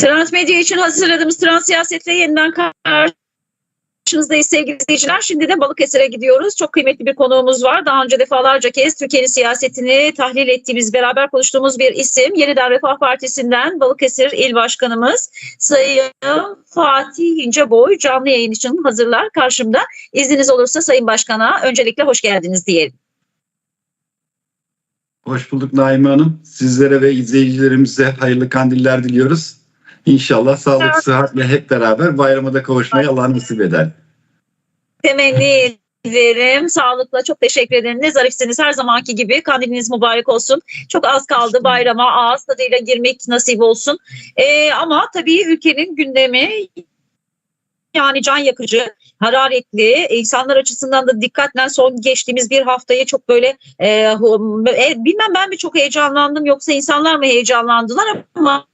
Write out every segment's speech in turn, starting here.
Transmedya için hazırladığımız trans siyasetle yeniden karşınızdayız sevgili izleyiciler. Şimdi de Balıkesir'e gidiyoruz. Çok kıymetli bir konuğumuz var. Daha önce defalarca kez Türkiye'nin siyasetini tahlil ettiğimiz, beraber konuştuğumuz bir isim. Yeniden Refah Partisi'nden Balıkesir İl Başkanımız Sayın Fatih İnceboy canlı yayın için hazırlar karşımda. İzniniz olursa Sayın Başkan'a öncelikle hoş geldiniz diyelim. Hoş bulduk Naime Hanım. Sizlere ve izleyicilerimize hayırlı kandiller diliyoruz. İnşallah sağlık, sıhhatle hep beraber bayrama da kavuşmayı Allah nasip eder. temenni ederim. Sağlıkla çok teşekkür ederim. Ne zarifsiniz her zamanki gibi. Kandiliniz mübarek olsun. Çok az kaldı bayrama. Ağız tadıyla girmek nasip olsun. Ee, ama tabii ülkenin gündemi yani can yakıcı, hararetli, insanlar açısından da dikkatle son geçtiğimiz bir haftayı çok böyle e, e, bilmem ben mi çok heyecanlandım yoksa insanlar mı heyecanlandılar ama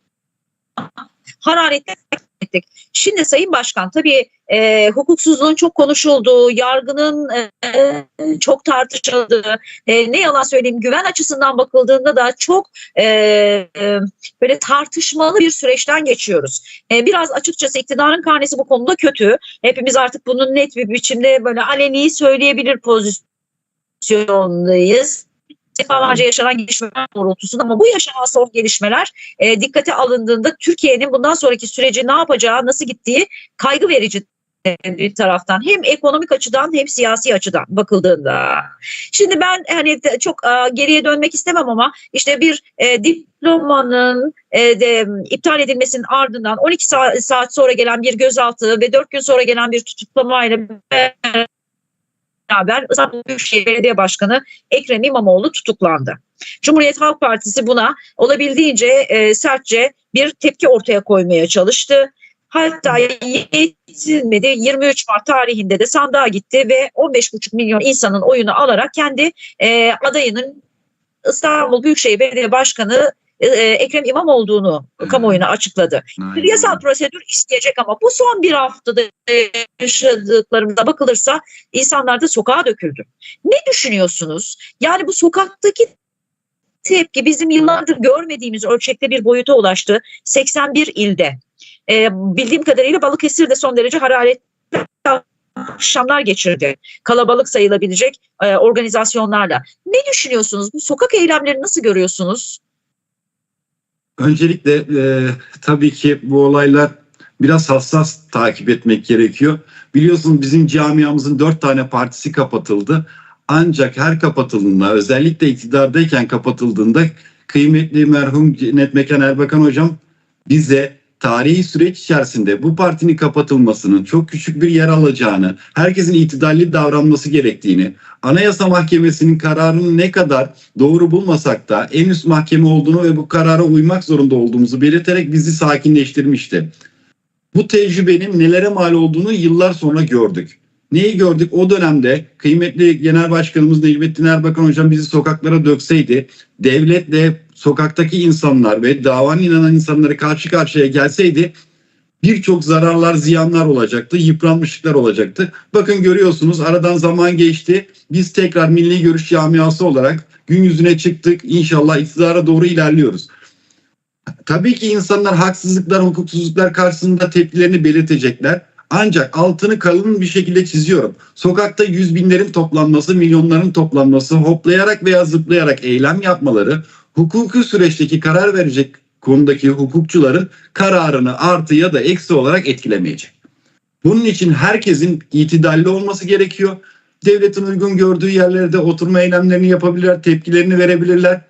hararetli ettik. Şimdi Sayın Başkan tabii e, hukuksuzluğun çok konuşulduğu, yargının e, çok tartışıldığı, e, ne yalan söyleyeyim güven açısından bakıldığında da çok e, e, böyle tartışmalı bir süreçten geçiyoruz. E, biraz açıkçası iktidarın karnesi bu konuda kötü. Hepimiz artık bunun net bir biçimde böyle aleni söyleyebilir pozisyondayız. Defalarca yaşanan gelişmeler doğrultusunda ama bu yaşanan son gelişmeler e, dikkate alındığında Türkiye'nin bundan sonraki süreci ne yapacağı, nasıl gittiği kaygı verici bir taraftan hem ekonomik açıdan hem siyasi açıdan bakıldığında. Şimdi ben hani çok e, geriye dönmek istemem ama işte bir e, diplomanın e, de iptal edilmesinin ardından 12 saat, saat sonra gelen bir gözaltı ve 4 gün sonra gelen bir tutuklamayla beraber İstanbul Büyükşehir Belediye Başkanı Ekrem İmamoğlu tutuklandı. Cumhuriyet Halk Partisi buna olabildiğince e, sertçe bir tepki ortaya koymaya çalıştı. Hatta yetinmedi 23 Mart tarihinde de sandığa gitti ve 15,5 milyon insanın oyunu alarak kendi e, adayının İstanbul Büyükşehir Belediye Başkanı e, Ekrem İmamoğlu'nu kamuoyuna açıkladı. Bir yasal prosedür isteyecek ama bu son bir haftada yaşadıklarımıza bakılırsa insanlar da sokağa döküldü. Ne düşünüyorsunuz? Yani bu sokaktaki tepki bizim yıllardır görmediğimiz ölçekte bir boyuta ulaştı. 81 ilde. Ee, bildiğim kadarıyla Balıkesir de son derece hararetli akşamlar geçirdi. Kalabalık sayılabilecek e, organizasyonlarla. Ne düşünüyorsunuz? Bu sokak eylemlerini nasıl görüyorsunuz? Öncelikle e, tabii ki bu olaylar biraz hassas takip etmek gerekiyor. Biliyorsunuz bizim camiamızın dört tane partisi kapatıldı. Ancak her kapatıldığında özellikle iktidardayken kapatıldığında kıymetli merhum Cennet Mekan Erbakan hocam bize tarihi süreç içerisinde bu partinin kapatılmasının çok küçük bir yer alacağını, herkesin itidalli davranması gerektiğini, Anayasa Mahkemesi'nin kararını ne kadar doğru bulmasak da en üst mahkeme olduğunu ve bu karara uymak zorunda olduğumuzu belirterek bizi sakinleştirmişti. Bu tecrübenin nelere mal olduğunu yıllar sonra gördük. Neyi gördük? O dönemde kıymetli Genel Başkanımız Necmettin Erbakan Hocam bizi sokaklara dökseydi, devletle sokaktaki insanlar ve davan inanan insanları karşı karşıya gelseydi birçok zararlar, ziyanlar olacaktı, yıpranmışlıklar olacaktı. Bakın görüyorsunuz aradan zaman geçti. Biz tekrar milli görüş camiası olarak gün yüzüne çıktık. İnşallah iktidara doğru ilerliyoruz. Tabii ki insanlar haksızlıklar, hukuksuzluklar karşısında tepkilerini belirtecekler. Ancak altını kalın bir şekilde çiziyorum. Sokakta yüz binlerin toplanması, milyonların toplanması, hoplayarak veya zıplayarak eylem yapmaları, hukuki süreçteki karar verecek konudaki hukukçuların kararını artı ya da eksi olarak etkilemeyecek. Bunun için herkesin itidalli olması gerekiyor. Devletin uygun gördüğü yerlerde oturma eylemlerini yapabilirler, tepkilerini verebilirler.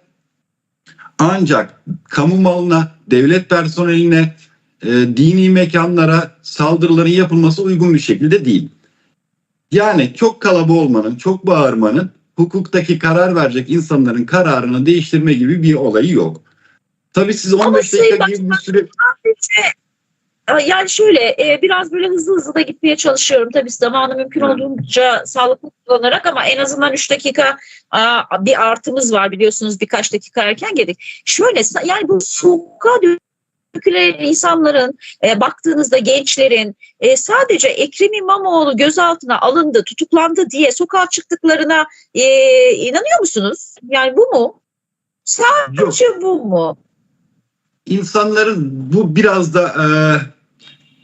Ancak kamu malına, devlet personeline, e, dini mekanlara saldırıların yapılması uygun bir şekilde değil. Yani çok kalabalık olmanın, çok bağırmanın hukuktaki karar verecek insanların kararını değiştirme gibi bir olayı yok. Tabii siz 15 Sayın dakika gibi bir süre Sadece, yani şöyle e, biraz böyle hızlı hızlı da gitmeye çalışıyorum. Tabii zamanı mümkün olduğunca sağlıklı kullanarak ama en azından 3 dakika bir artımız var biliyorsunuz birkaç dakika erken geldik. Şöyle yani bu sokağa dökülen insanların e, baktığınızda gençlerin e, sadece Ekrem İmamoğlu gözaltına alındı, tutuklandı diye sokağa çıktıklarına e, inanıyor musunuz? Yani bu mu? Sadece bu mu? insanların bu biraz da e,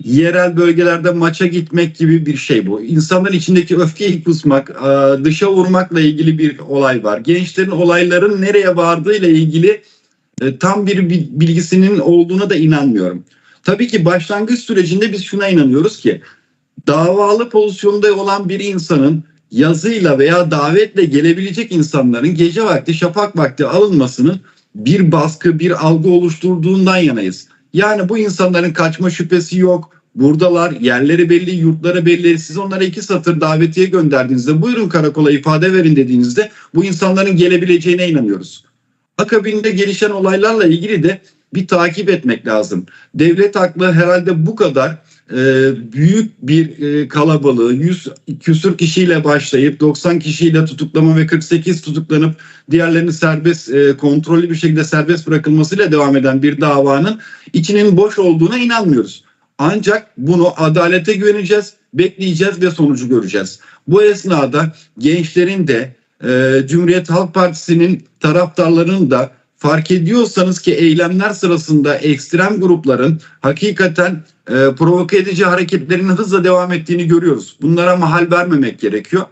yerel bölgelerde maça gitmek gibi bir şey bu. İnsanların içindeki öfkeyi kusmak, e, dışa vurmakla ilgili bir olay var. Gençlerin olayların nereye vardığıyla ilgili e, tam bir bi- bilgisinin olduğuna da inanmıyorum. Tabii ki başlangıç sürecinde biz şuna inanıyoruz ki davalı pozisyonda olan bir insanın yazıyla veya davetle gelebilecek insanların gece vakti, şafak vakti alınmasının bir baskı, bir algı oluşturduğundan yanayız. Yani bu insanların kaçma şüphesi yok. Buradalar, yerleri belli, yurtları belli. Siz onlara iki satır davetiye gönderdiğinizde, buyurun karakola ifade verin dediğinizde bu insanların gelebileceğine inanıyoruz. Akabinde gelişen olaylarla ilgili de bir takip etmek lazım. Devlet aklı herhalde bu kadar e, büyük bir e, kalabalığı 100 küsür kişiyle başlayıp 90 kişiyle tutuklama ve 48 tutuklanıp diğerlerinin serbest e, kontrollü bir şekilde serbest bırakılmasıyla devam eden bir davanın içinin boş olduğuna inanmıyoruz. Ancak bunu adalete güveneceğiz, bekleyeceğiz ve sonucu göreceğiz. Bu esnada gençlerin de e, Cumhuriyet Halk Partisi'nin taraftarlarının da fark ediyorsanız ki eylemler sırasında ekstrem grupların hakikaten e, provoke edici hareketlerinin hızla devam ettiğini görüyoruz. Bunlara mahal vermemek gerekiyor.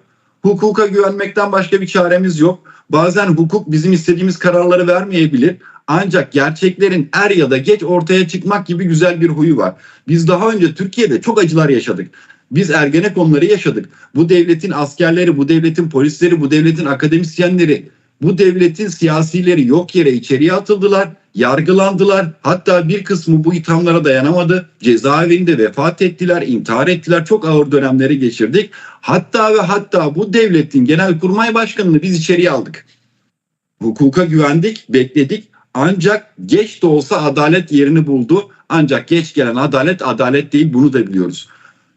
Hukuka güvenmekten başka bir çaremiz yok. Bazen hukuk bizim istediğimiz kararları vermeyebilir. Ancak gerçeklerin er ya da geç ortaya çıkmak gibi güzel bir huyu var. Biz daha önce Türkiye'de çok acılar yaşadık. Biz Ergenekonları yaşadık. Bu devletin askerleri, bu devletin polisleri, bu devletin akademisyenleri, bu devletin siyasileri yok yere içeriye atıldılar, yargılandılar. Hatta bir kısmı bu ithamlara dayanamadı. Cezaevinde vefat ettiler, intihar ettiler. Çok ağır dönemleri geçirdik. Hatta ve hatta bu devletin genelkurmay başkanını biz içeriye aldık. Hukuka güvendik, bekledik. Ancak geç de olsa adalet yerini buldu. Ancak geç gelen adalet adalet değil bunu da biliyoruz.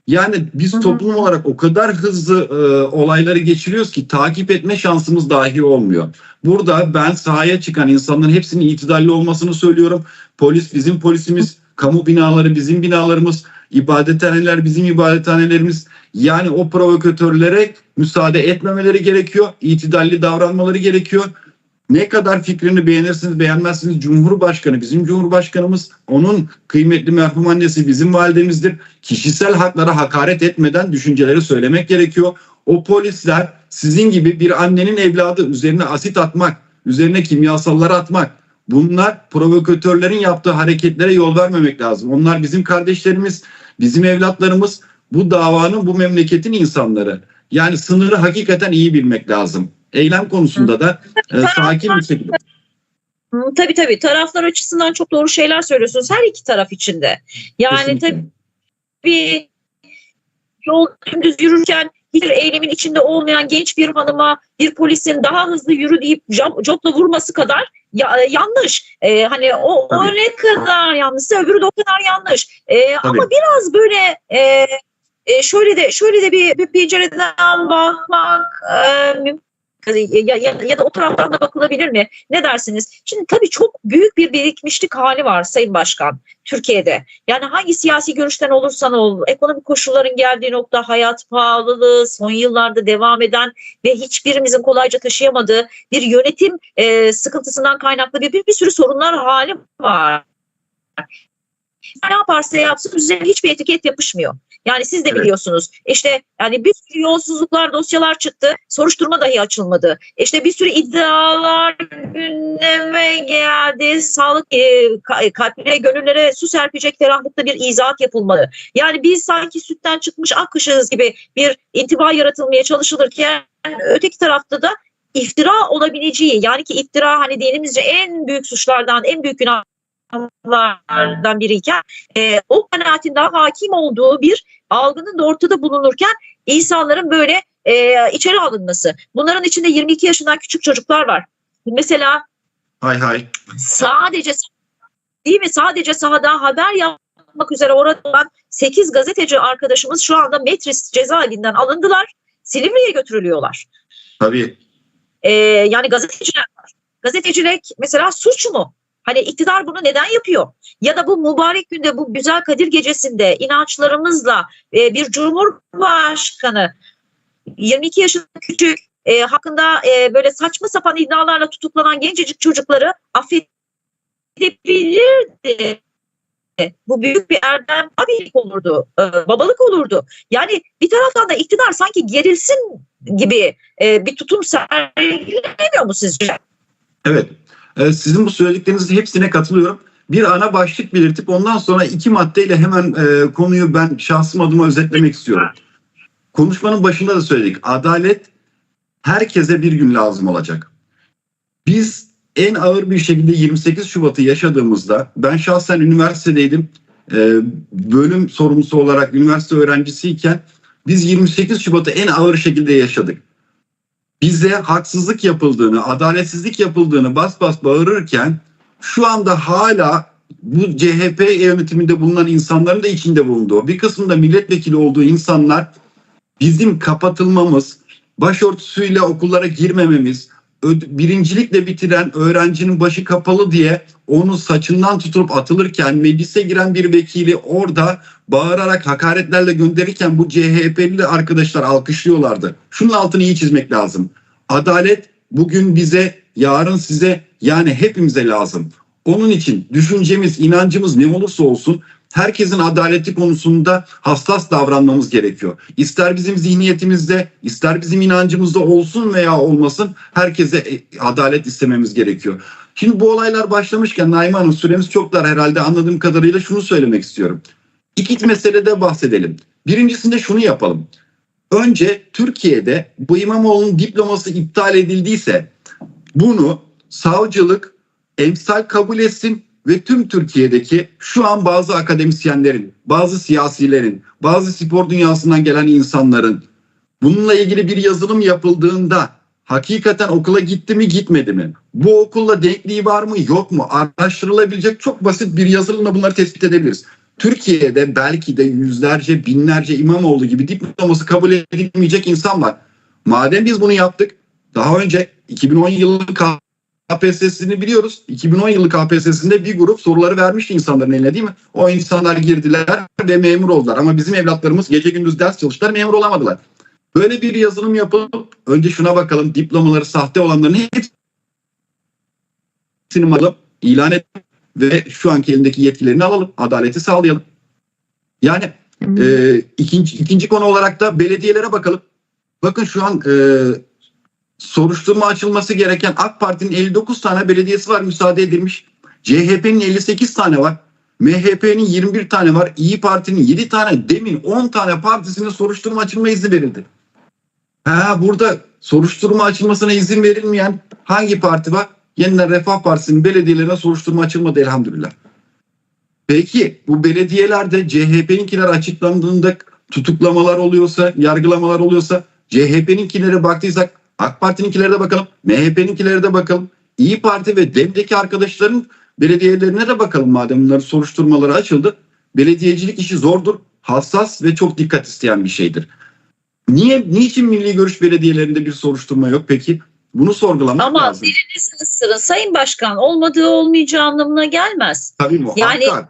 Yani biz toplum olarak o kadar hızlı e, olayları geçiriyoruz ki takip etme şansımız dahi olmuyor. Burada ben sahaya çıkan insanların hepsinin itidalli olmasını söylüyorum. Polis bizim polisimiz, kamu binaları bizim binalarımız, ibadethaneler bizim ibadethanelerimiz. Yani o provokatörlere müsaade etmemeleri gerekiyor. itidalli davranmaları gerekiyor. Ne kadar fikrini beğenirsiniz beğenmezsiniz Cumhurbaşkanı bizim Cumhurbaşkanımız onun kıymetli merhum annesi bizim validemizdir. Kişisel haklara hakaret etmeden düşünceleri söylemek gerekiyor. O polisler sizin gibi bir annenin evladı üzerine asit atmak, üzerine kimyasalları atmak. Bunlar provokatörlerin yaptığı hareketlere yol vermemek lazım. Onlar bizim kardeşlerimiz, bizim evlatlarımız, bu davanın, bu memleketin insanları. Yani sınırı hakikaten iyi bilmek lazım. Eylem konusunda da e, sakin bir şekilde. Tabii tabii taraflar açısından çok doğru şeyler söylüyorsunuz her iki taraf içinde. Yani Kesinlikle. tabii yol dümdüz yürürken bir eylemin içinde olmayan genç bir hanıma bir polisin daha hızlı yürü deyip copla vurması kadar ya- yanlış. Ee, hani o, o Tabii. ne kadar yanlışsa öbürü de o kadar yanlış. Ee, ama biraz böyle e, e, şöyle de şöyle de bir, bir pencereden bakmak e, mümkün ya, ya, ya da o taraftan da bakılabilir mi? Ne dersiniz? Şimdi tabii çok büyük bir birikmişlik hali var Sayın Başkan Türkiye'de. Yani hangi siyasi görüşten olursan ol, ekonomik koşulların geldiği nokta, hayat pahalılığı, son yıllarda devam eden ve hiçbirimizin kolayca taşıyamadığı bir yönetim e, sıkıntısından kaynaklı bir, bir, bir sürü sorunlar hali var. Ne yaparsa yapsın üzerine hiçbir etiket yapışmıyor. Yani siz de Evet. biliyorsunuz. İşte yani bir sürü yolsuzluklar, dosyalar çıktı. Soruşturma dahi açılmadı. İşte bir sürü iddialar gündeme geldi. Sağlık e, ka- kalplere, gönüllere su serpecek ferahlıkta bir izahat yapılmalı. Yani biz sanki sütten çıkmış ak gibi bir intiba yaratılmaya çalışılırken öteki tarafta da iftira olabileceği yani ki iftira hani dinimizce en büyük suçlardan, en büyük günahlardan biriyken e, o kanaatin daha hakim olduğu bir algının da ortada bulunurken insanların böyle e, içeri alınması. Bunların içinde 22 yaşından küçük çocuklar var. Mesela Hay hay. sadece değil mi? Sadece sahada haber yapmak üzere orada olan 8 gazeteci arkadaşımız şu anda Metris cezaevinden alındılar. Silivri'ye götürülüyorlar. Tabii. Ee, yani gazeteciler var. Gazetecilik mesela suç mu? Hani iktidar bunu neden yapıyor? Ya da bu mübarek günde bu güzel Kadir gecesinde inançlarımızla e, bir cumhurbaşkanı 22 yaşında küçük e, hakkında e, böyle saçma sapan iddialarla tutuklanan gencecik çocukları affet gidebilirdi. Bu büyük bir erdem abilik olurdu, e, babalık olurdu. Yani bir taraftan da iktidar sanki gerilsin gibi e, bir tutum sergilemiyor mu sizce? Evet. Ee, Sizin bu söylediklerinizin hepsine katılıyorum. Bir ana başlık belirtip ondan sonra iki maddeyle hemen e, konuyu ben şahsım adıma özetlemek istiyorum. Konuşmanın başında da söyledik. Adalet herkese bir gün lazım olacak. Biz en ağır bir şekilde 28 Şubat'ı yaşadığımızda ben şahsen üniversitedeydim. E, bölüm sorumlusu olarak üniversite öğrencisiyken biz 28 Şubat'ı en ağır şekilde yaşadık bize haksızlık yapıldığını, adaletsizlik yapıldığını bas bas bağırırken şu anda hala bu CHP yönetiminde bulunan insanların da içinde bulunduğu, bir kısmında milletvekili olduğu insanlar bizim kapatılmamız, başörtüsüyle okullara girmememiz, birincilikle bitiren öğrencinin başı kapalı diye onu saçından tutup atılırken meclise giren bir vekili orada bağırarak hakaretlerle gönderirken bu CHP'li arkadaşlar alkışlıyorlardı. Şunun altını iyi çizmek lazım. Adalet bugün bize, yarın size yani hepimize lazım. Onun için düşüncemiz, inancımız ne olursa olsun herkesin adaleti konusunda hassas davranmamız gerekiyor. İster bizim zihniyetimizde, ister bizim inancımızda olsun veya olmasın herkese e, adalet istememiz gerekiyor. Şimdi bu olaylar başlamışken Naime Hanım süremiz çok dar herhalde anladığım kadarıyla şunu söylemek istiyorum. İki meselede bahsedelim. Birincisinde şunu yapalım. Önce Türkiye'de bu İmamoğlu'nun diploması iptal edildiyse bunu savcılık emsal kabul etsin ve tüm Türkiye'deki şu an bazı akademisyenlerin, bazı siyasilerin, bazı spor dünyasından gelen insanların bununla ilgili bir yazılım yapıldığında hakikaten okula gitti mi gitmedi mi? Bu okulla denkliği var mı yok mu? Araştırılabilecek çok basit bir yazılımla bunları tespit edebiliriz. Türkiye'de belki de yüzlerce, binlerce İmamoğlu gibi diploması kabul edilmeyecek insan var. Madem biz bunu yaptık, daha önce 2010 yılı KPSS'ini biliyoruz. 2010 yılı KPSS'inde bir grup soruları vermişti insanların eline değil mi? O insanlar girdiler ve memur oldular. Ama bizim evlatlarımız gece gündüz ders çalıştılar, memur olamadılar. Böyle bir yazılım yapıp önce şuna bakalım diplomaları sahte olanların hepsini alıp ilan et ve şu anki elindeki yetkilerini alalım. Adaleti sağlayalım. Yani e, ikinci, ikinci konu olarak da belediyelere bakalım. Bakın şu an e, soruşturma açılması gereken AK Parti'nin 59 tane belediyesi var müsaade edilmiş. CHP'nin 58 tane var. MHP'nin 21 tane var. İyi Parti'nin 7 tane demin 10 tane partisine soruşturma açılma izni verildi. Ha, burada soruşturma açılmasına izin verilmeyen hangi parti var? Yeniden Refah Partisi'nin belediyelerine soruşturma açılmadı elhamdülillah. Peki bu belediyelerde CHP'ninkiler açıklandığında tutuklamalar oluyorsa, yargılamalar oluyorsa CHP'ninkilere baktıysak AK Parti'ninkilere de bakalım, MHP'ninkilere de bakalım. İyi Parti ve DEM'deki arkadaşların belediyelerine de bakalım madem bunların soruşturmaları açıldı. Belediyecilik işi zordur, hassas ve çok dikkat isteyen bir şeydir. Niye, niçin milli görüş belediyelerinde bir soruşturma yok peki? Bunu sorgulamak Ama lazım. dilinizi ısırın Sayın Başkan olmadığı olmayacağı anlamına gelmez. Tabii muhakkak. Yani-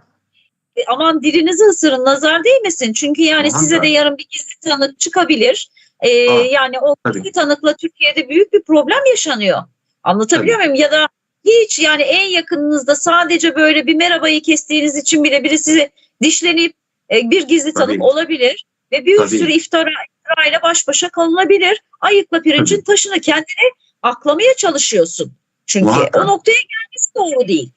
E, Aman dilinizi ısırın nazar değmesin. Çünkü yani Muhakkak. size de yarın bir gizli tanık çıkabilir. Ee, Ah, yani o tabii. tanıkla Türkiye'de büyük bir problem yaşanıyor. Anlatabiliyor muyum? Ya da hiç yani en yakınınızda sadece böyle bir merhabayı kestiğiniz için bile biri size dişlenip e, bir gizli tanık Tabii. olabilir ve bir Tabii. sürü iftira, iftirayla baş başa kalınabilir. Ayıkla pirincin taşını kendine aklamaya çalışıyorsun. Çünkü Muhakkak. o noktaya gelmesi doğru değil.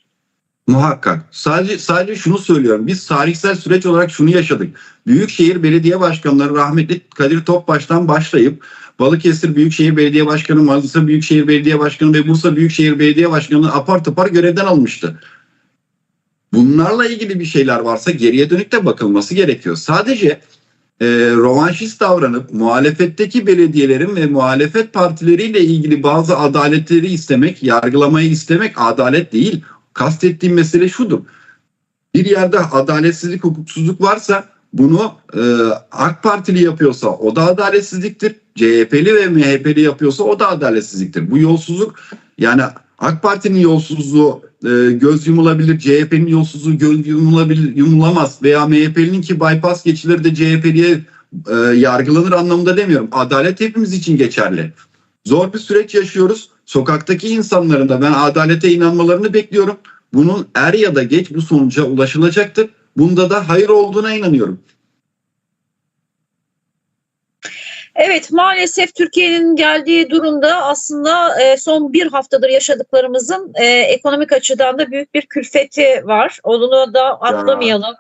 Muhakkak. Sadece sadece şunu söylüyorum. Biz tarihsel süreç olarak şunu yaşadık. Büyükşehir Belediye Başkanları rahmetli Kadir Topbaş'tan başlayıp Balıkesir Büyükşehir Belediye Başkanı, Manisa Büyükşehir Belediye Başkanı ve Bursa Büyükşehir Belediye Başkanı apar topar görevden almıştı. Bunlarla ilgili bir şeyler varsa geriye dönük de bakılması gerekiyor. Sadece e, rovanşist davranıp muhalefetteki belediyelerin ve muhalefet partileriyle ilgili bazı adaletleri istemek, yargılamayı istemek adalet değil. Kastettiğim mesele şudur. Bir yerde adaletsizlik, hukuksuzluk varsa bunu e, AK Partili yapıyorsa o da adaletsizliktir. CHP'li ve MHP'li yapıyorsa o da adaletsizliktir. Bu yolsuzluk yani AK Parti'nin yolsuzluğu e, göz yumulabilir, CHP'nin yolsuzluğu göz yumulabilir, yumulamaz veya MHP'nin ki bypass geçilir de CHP'liye e, yargılanır anlamında demiyorum. Adalet hepimiz için geçerli. Zor bir süreç yaşıyoruz. Sokaktaki insanların da ben adalete inanmalarını bekliyorum. bunun er ya da geç bu sonuca ulaşılacaktır. Bunda da hayır olduğuna inanıyorum. Evet maalesef Türkiye'nin geldiği durumda aslında e, son bir haftadır yaşadıklarımızın e, ekonomik açıdan da büyük bir külfeti var. Onu da atlamayalım.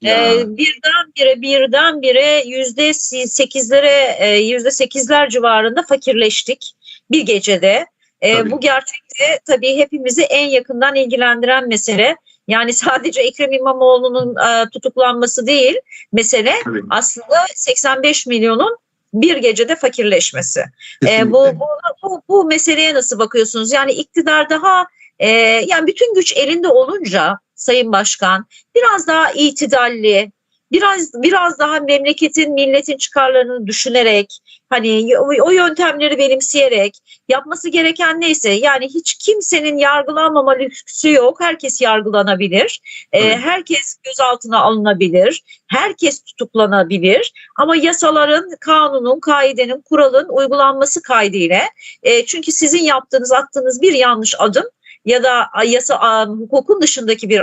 Ya. Ee, birdenbire birdenbire yüzde sekizlere e, yüzde sekizler civarında fakirleştik bir gecede. Tabii. bu gerçekte tabii hepimizi en yakından ilgilendiren mesele. Yani sadece Ekrem İmamoğlu'nun e, tutuklanması değil mesele Tabii, aslında 85 milyonun bir gecede fakirleşmesi. Kesinlikle. bu, bu, bu, bu meseleye nasıl bakıyorsunuz? Yani iktidar daha e, yani bütün güç elinde olunca Sayın Başkan biraz daha itidalli, biraz biraz daha memleketin, milletin çıkarlarını düşünerek, hani o, o yöntemleri benimseyerek yapması gereken neyse yani hiç kimsenin yargılanmama lüksü yok. Herkes yargılanabilir. Evet. herkes gözaltına alınabilir. Herkes tutuklanabilir. Ama yasaların, kanunun, kaidenin, kuralın uygulanması kaydıyla e, çünkü sizin yaptığınız, attığınız bir yanlış adım ya da yasa hukukun dışındaki bir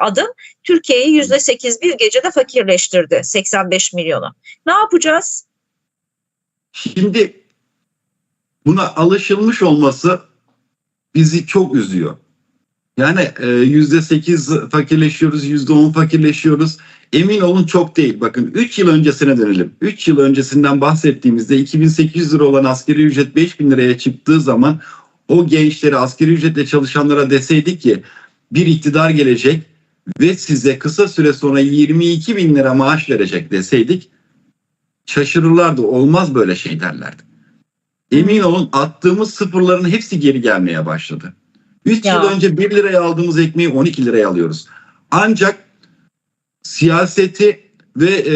adım Türkiye'yi yüzde sekiz bir gecede fakirleştirdi 85 milyonu. Ne yapacağız? Şimdi buna alışılmış olması bizi çok üzüyor. Yani e, yüzde sekiz fakirleşiyoruz, yüzde on fakirleşiyoruz. Emin olun çok değil. Bakın 3 yıl öncesine dönelim. 3 yıl öncesinden bahsettiğimizde 2800 lira olan asgari ücret 5000 liraya çıktığı zaman o gençlere asgari ücretle çalışanlara deseydik ki bir iktidar gelecek ve size kısa süre sonra 22 bin lira maaş verecek deseydik şaşırırlardı. Olmaz böyle şey derlerdi. Emin olun attığımız sıfırların hepsi geri gelmeye başladı. 3 Ya. yıl önce 1 liraya aldığımız ekmeği 12 liraya alıyoruz. Ancak siyaseti ve e,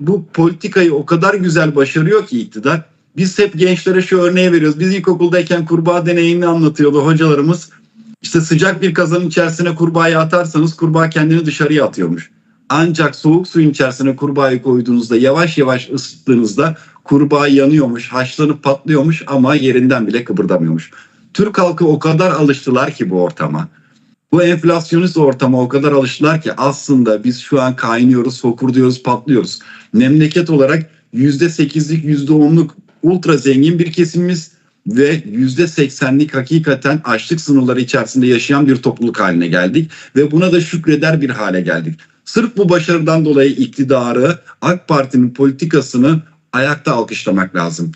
bu politikayı o kadar güzel başarıyor ki iktidar. Biz hep gençlere şu örneği veriyoruz. Biz ilkokuldayken kurbağa deneyini anlatıyordu hocalarımız. İşte sıcak bir kazanın içerisine kurbağayı atarsanız kurbağa kendini dışarıya atıyormuş. Ancak soğuk suyun içerisine kurbağayı koyduğunuzda yavaş yavaş ısıttığınızda kurbağa yanıyormuş, haşlanıp patlıyormuş ama yerinden bile kıpırdamıyormuş. Türk halkı o kadar alıştılar ki bu ortama. Bu enflasyonist ortama o kadar alıştılar ki aslında biz şu an kaynıyoruz, fokurduyoruz, patlıyoruz. Memleket olarak %8'lik, %10'luk ultra zengin bir kesimimiz ve %80'lik hakikaten açlık sınırları içerisinde yaşayan bir topluluk haline geldik ve buna da şükreder bir hale geldik. Sırf bu başarıdan dolayı iktidarı, AK Parti'nin politikasını ayakta alkışlamak lazım.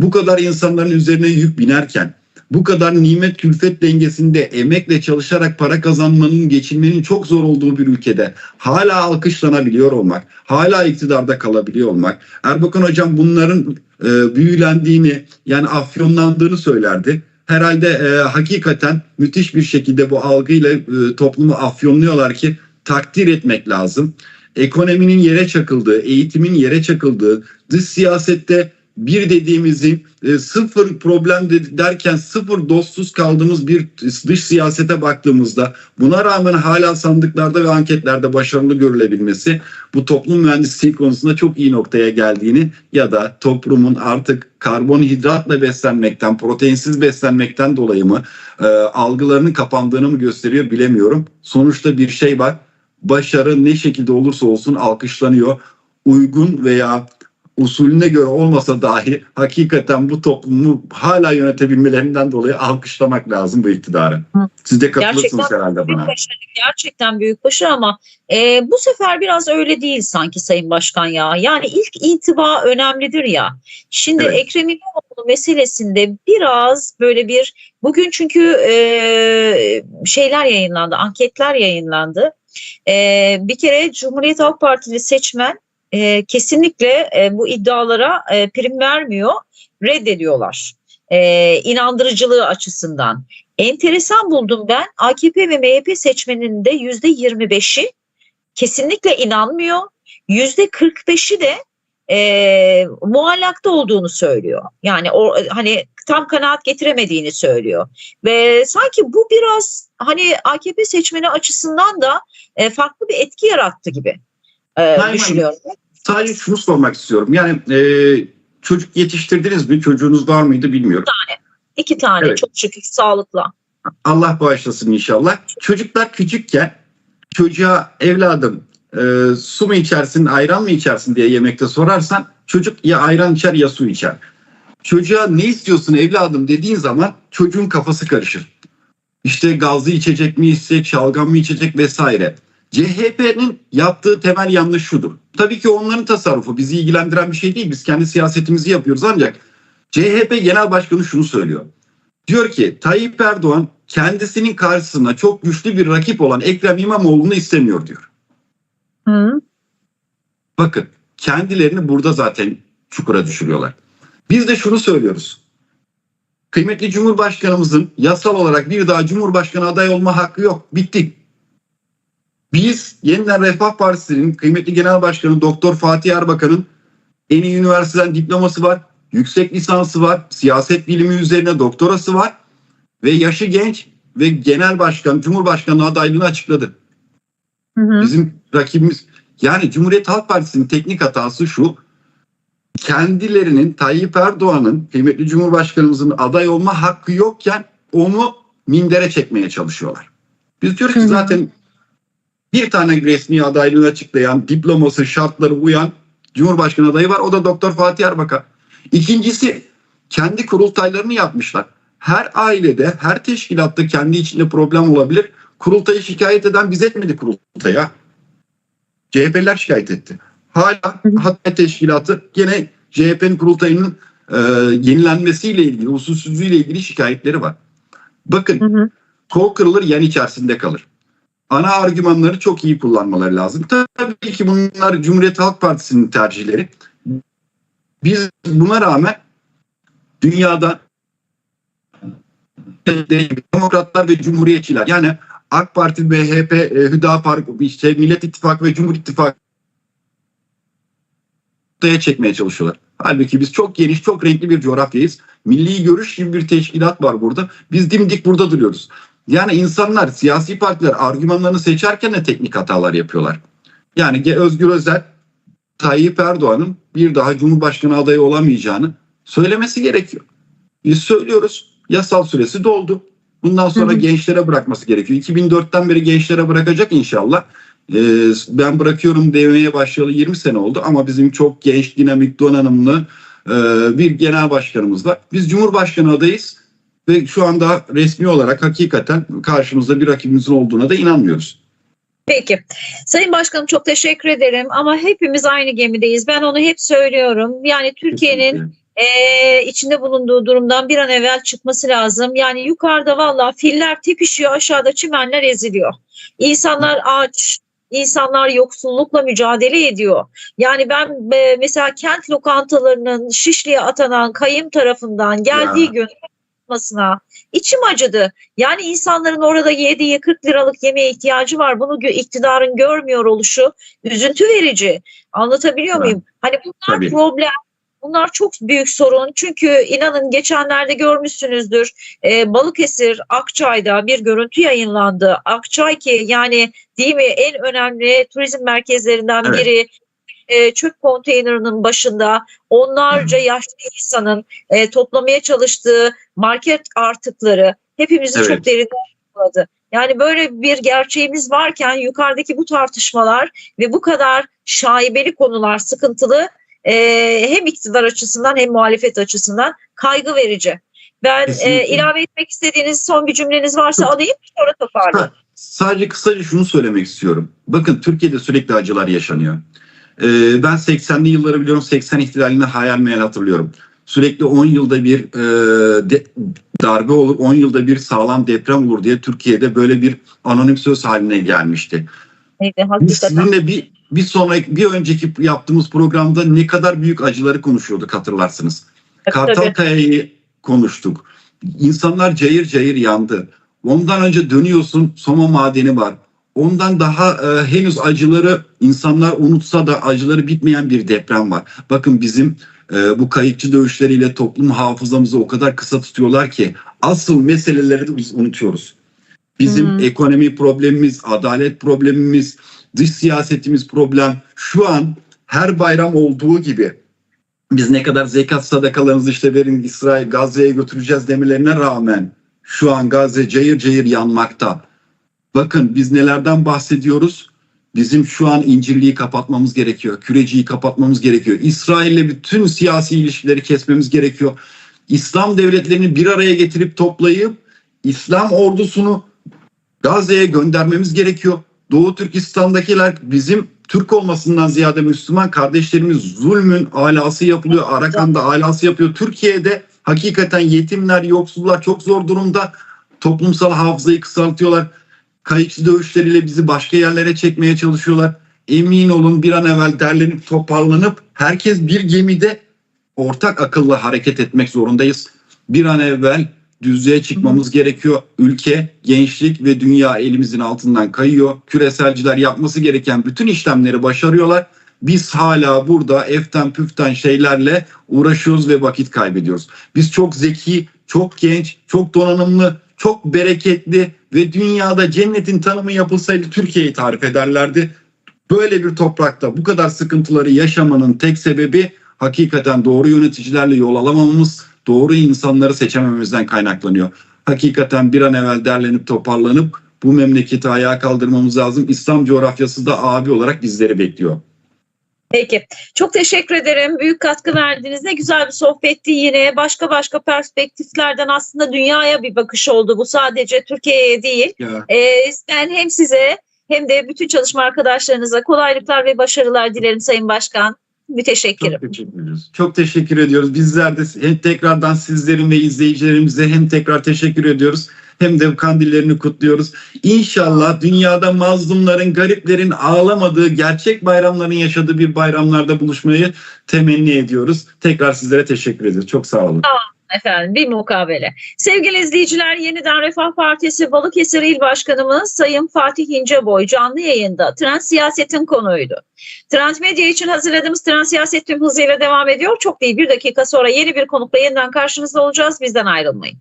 Bu kadar insanların üzerine yük binerken, bu kadar nimet külfet dengesinde emekle çalışarak para kazanmanın, geçinmenin çok zor olduğu bir ülkede hala alkışlanabiliyor olmak, hala iktidarda kalabiliyor olmak. Erbakan Hocam bunların e, büyülendiğini yani afyonlandığını söylerdi. Herhalde e, hakikaten müthiş bir şekilde bu algıyla e, toplumu afyonluyorlar ki takdir etmek lazım. Ekonominin yere çakıldığı, eğitimin yere çakıldığı, dış siyasette bir dediğimizin e, sıfır problem de- derken sıfır dostsuz kaldığımız bir dış siyasete baktığımızda buna rağmen hala sandıklarda ve anketlerde başarılı görülebilmesi bu toplum mühendisliği konusunda çok iyi noktaya geldiğini ya da toplumun artık karbonhidratla beslenmekten, proteinsiz beslenmekten dolayı mı e, algılarının kapandığını mı gösteriyor bilemiyorum. Sonuçta bir şey var. Başarı ne şekilde olursa olsun alkışlanıyor. Uygun veya usulüne göre olmasa dahi hakikaten bu toplumu hala yönetebilmelerinden dolayı alkışlamak lazım bu iktidarı. Siz de katılırsınız Gerçekten herhalde Büyük bana. başarı, gerçekten büyük başarı ama e, bu sefer biraz öyle değil sanki Sayın Başkan ya. Yani ilk intiba önemlidir ya. Şimdi Evet. Ekrem İmamoğlu meselesinde biraz böyle bir bugün çünkü e, şeyler yayınlandı, anketler yayınlandı. E, bir kere Cumhuriyet Halk Partili seçmen e, kesinlikle e, bu iddialara e, prim vermiyor, reddediyorlar. E, inandırıcılığı açısından. Enteresan buldum ben AKP ve MHP seçmeninin de yüzde 25'i kesinlikle inanmıyor. Yüzde 45'i de e, muallakta olduğunu söylüyor. Yani o hani tam kanaat getiremediğini söylüyor. Ve sanki bu biraz hani AKP seçmeni açısından da e, farklı bir etki yarattı gibi e, Aynen. düşünüyorum. Sadece şunu sormak istiyorum. Yani e, çocuk yetiştirdiniz mi? Çocuğunuz var mıydı bilmiyorum. İki tane Evet. çok şükür sağlıkla. Allah bağışlasın inşallah. Çocuklar küçükken çocuğa evladım e, su mu içersin ayran mı içersin diye yemekte sorarsan çocuk ya ayran içer ya su içer. Çocuğa ne istiyorsun evladım dediğin zaman çocuğun kafası karışır. İşte gazlı içecek mi içecek, şalgam mı içecek vesaire. CHP'nin yaptığı temel yanlış şudur. Tabii ki onların tasarrufu bizi ilgilendiren bir şey değil. Biz kendi siyasetimizi yapıyoruz ancak CHP Genel Başkanı şunu söylüyor. Diyor ki Tayyip Erdoğan kendisinin karşısına çok güçlü bir rakip olan Ekrem İmamoğlu'nu istemiyor diyor. Hı. Bakın kendilerini burada zaten çukura düşürüyorlar. Biz de şunu söylüyoruz. Kıymetli Cumhurbaşkanımızın yasal olarak bir daha Cumhurbaşkanı aday olma hakkı yok. Bitti. Biz yeniden Refah Partisi'nin kıymetli Genel Başkanı Doktor Fatih Erbakan'ın en iyi üniversiteden diploması var. Yüksek lisansı var. Siyaset bilimi üzerine doktorası var. Ve yaşı genç ve genel başkan, Cumhurbaşkanı adaylığını açıkladı. Hı hı. Bizim rakibimiz yani Cumhuriyet Halk Partisi'nin teknik hatası şu. Kendilerinin Tayyip Erdoğan'ın kıymetli Cumhurbaşkanımızın aday olma hakkı yokken onu mindere çekmeye çalışıyorlar. Biz diyoruz ki zaten bir tane resmi adaylığını açıklayan, diploması, şartları uyan Cumhurbaşkanı adayı var. O da Doktor Fatih Erbakan. İkincisi kendi kurultaylarını yapmışlar. Her ailede, her teşkilatta kendi içinde problem olabilir. Kurultayı şikayet eden biz etmedi kurultaya. CHP'liler şikayet etti. Hala Hatay Teşkilatı gene CHP'nin kurultayının e, yenilenmesiyle ilgili, usulsüzlüğüyle ilgili şikayetleri var. Bakın Hı hı. kol kırılır yan içerisinde kalır. Ana argümanları çok iyi kullanmaları lazım. Tabii ki bunlar Cumhuriyet Halk Partisi'nin tercihleri. Biz buna rağmen dünyada demokratlar ve cumhuriyetçiler yani AK Parti, BHP, e, Hüdapar, işte Millet İttifakı ve Cumhur İttifakı ortaya çekmeye çalışıyorlar. Halbuki biz çok geniş, çok renkli bir coğrafyayız. Milli görüş gibi bir teşkilat var burada. Biz dimdik burada duruyoruz. Yani insanlar, siyasi partiler argümanlarını seçerken de teknik hatalar yapıyorlar. Yani Özgür Özel, Tayyip Erdoğan'ın bir daha Cumhurbaşkanı adayı olamayacağını söylemesi gerekiyor. Biz söylüyoruz. Yasal süresi doldu. Bundan sonra Hı hı. gençlere bırakması gerekiyor. 2004'ten beri gençlere bırakacak inşallah. Ee, ben bırakıyorum demeye başlayalı 20 sene oldu ama bizim çok genç, dinamik, donanımlı e, bir genel başkanımız var. Biz Cumhurbaşkanı adayız ve şu anda resmi olarak hakikaten karşımızda bir rakibimizin olduğuna da inanmıyoruz. Peki. Sayın Başkanım çok teşekkür ederim ama hepimiz aynı gemideyiz. Ben onu hep söylüyorum. Yani Türkiye'nin Eee, içinde bulunduğu durumdan bir an evvel çıkması lazım. Yani yukarıda valla filler tepişiyor, aşağıda çimenler eziliyor. İnsanlar aç, insanlar yoksullukla mücadele ediyor. Yani ben e, mesela kent lokantalarının Şişli'ye atanan kayım tarafından geldiği Ya. gün yapmasına içim acıdı. Yani insanların orada yediği 40 liralık yemeğe ihtiyacı var. Bunu iktidarın görmüyor oluşu üzüntü verici. Anlatabiliyor Evet. muyum? Hani bunlar Tabii. problem. Bunlar çok büyük sorun. Çünkü inanın geçenlerde görmüşsünüzdür. Ee, Balıkesir Akçay'da bir görüntü yayınlandı. Akçay ki yani değil mi en önemli turizm merkezlerinden Evet. biri e, çöp konteynerının başında onlarca yaşlı insanın e, toplamaya çalıştığı market artıkları hepimizi Evet. çok derinden yakaladı. Yani böyle bir gerçeğimiz varken yukarıdaki bu tartışmalar ve bu kadar şaibeli konular sıkıntılı e, hem iktidar açısından hem muhalefet açısından kaygı verici. Ben e, ilave etmek istediğiniz son bir cümleniz varsa alayım sonra toparlayayım. Sadece kısaca şunu söylemek istiyorum. Bakın Türkiye'de sürekli acılar yaşanıyor. Ee, ben 80'li yılları biliyorum. 80 ihtilalini hayal meyal hatırlıyorum. Sürekli 10 yılda bir e, de- darbe olur, 10 yılda bir sağlam deprem olur diye Türkiye'de böyle bir anonim söz haline gelmişti. Neydi, Biz sizinle bir bir sonraki bir önceki yaptığımız programda ne kadar büyük acıları konuşuyorduk hatırlarsınız. Tabii. Kartalkaya'yı konuştuk. İnsanlar cayır cayır yandı. Ondan önce dönüyorsun Soma madeni var. Ondan daha e, henüz acıları insanlar unutsa da acıları bitmeyen bir deprem var. Bakın bizim e, bu kayıkçı dövüşleriyle toplum hafızamızı o kadar kısa tutuyorlar ki asıl meseleleri de biz unutuyoruz. Bizim hı. ekonomi problemimiz, adalet problemimiz, dış siyasetimiz problem. Şu an her bayram olduğu gibi biz ne kadar zekat sadakalarınızı işte verin İsrail Gazze'ye götüreceğiz demelerine rağmen Şu an Gazze cayır cayır yanmakta. Bakın biz nelerden bahsediyoruz? Bizim şu an incirliği kapatmamız gerekiyor. Küreciyi kapatmamız gerekiyor. İsrail'le bütün siyasi ilişkileri kesmemiz gerekiyor. İslam devletlerini bir araya getirip toplayıp İslam ordusunu Gazze'ye göndermemiz gerekiyor. Doğu Türkistan'dakiler bizim Türk olmasından ziyade Müslüman kardeşlerimiz zulmün alası yapılıyor. Arakan'da alası yapıyor. Türkiye'de hakikaten yetimler, yoksullar çok zor durumda. Toplumsal hafızayı kısaltıyorlar. Kayıkçı dövüşleriyle bizi başka yerlere çekmeye çalışıyorlar. Emin olun bir an evvel derlenip toparlanıp herkes bir gemide ortak akılla hareket etmek zorundayız. Bir an evvel düzlüğe çıkmamız gerekiyor. Ülke, gençlik ve dünya elimizin altından kayıyor. Küreselciler yapması gereken bütün işlemleri başarıyorlar. Biz hala burada eften püften şeylerle uğraşıyoruz ve vakit kaybediyoruz. Biz çok zeki, çok genç, çok donanımlı, çok bereketli ve dünyada cennetin tanımı yapılsaydı Türkiye'yi tarif ederlerdi. Böyle bir toprakta bu kadar sıkıntıları yaşamanın tek sebebi hakikaten doğru yöneticilerle yol alamamamız, doğru insanları seçemememizden kaynaklanıyor. Hakikaten bir an evvel derlenip toparlanıp bu memleketi ayağa kaldırmamız lazım. İslam coğrafyası da abi olarak bizleri bekliyor. Peki. Çok teşekkür ederim. Büyük katkı verdiniz. Ne güzel bir sohbetti yine. Başka başka perspektiflerden aslında dünyaya bir bakış oldu. Bu sadece Türkiye'ye değil. Ya. Ee, ben hem size hem de bütün çalışma arkadaşlarınıza kolaylıklar ve başarılar dilerim Sayın Başkan. Müteşekkirim. Çok teşekkür ediyoruz. Çok teşekkür ediyoruz. Bizler de hem tekrardan sizlerin ve izleyicilerimize hem tekrar teşekkür ediyoruz. Hem de kandillerini kutluyoruz. İnşallah dünyada mazlumların, gariplerin ağlamadığı, gerçek bayramların yaşadığı bir bayramlarda buluşmayı temenni ediyoruz. Tekrar sizlere teşekkür ediyoruz. Çok sağ olun. Efendim bir mukabele. Sevgili izleyiciler yeniden Refah Partisi Balıkesir İl Başkanımız Sayın Fatih İnceboy canlı yayında trend siyasetin konuydu. Trend Medya için hazırladığımız trend siyaset tüm hızıyla devam ediyor. Çok değil bir dakika sonra yeni bir konukla yeniden karşınızda olacağız. Bizden ayrılmayın.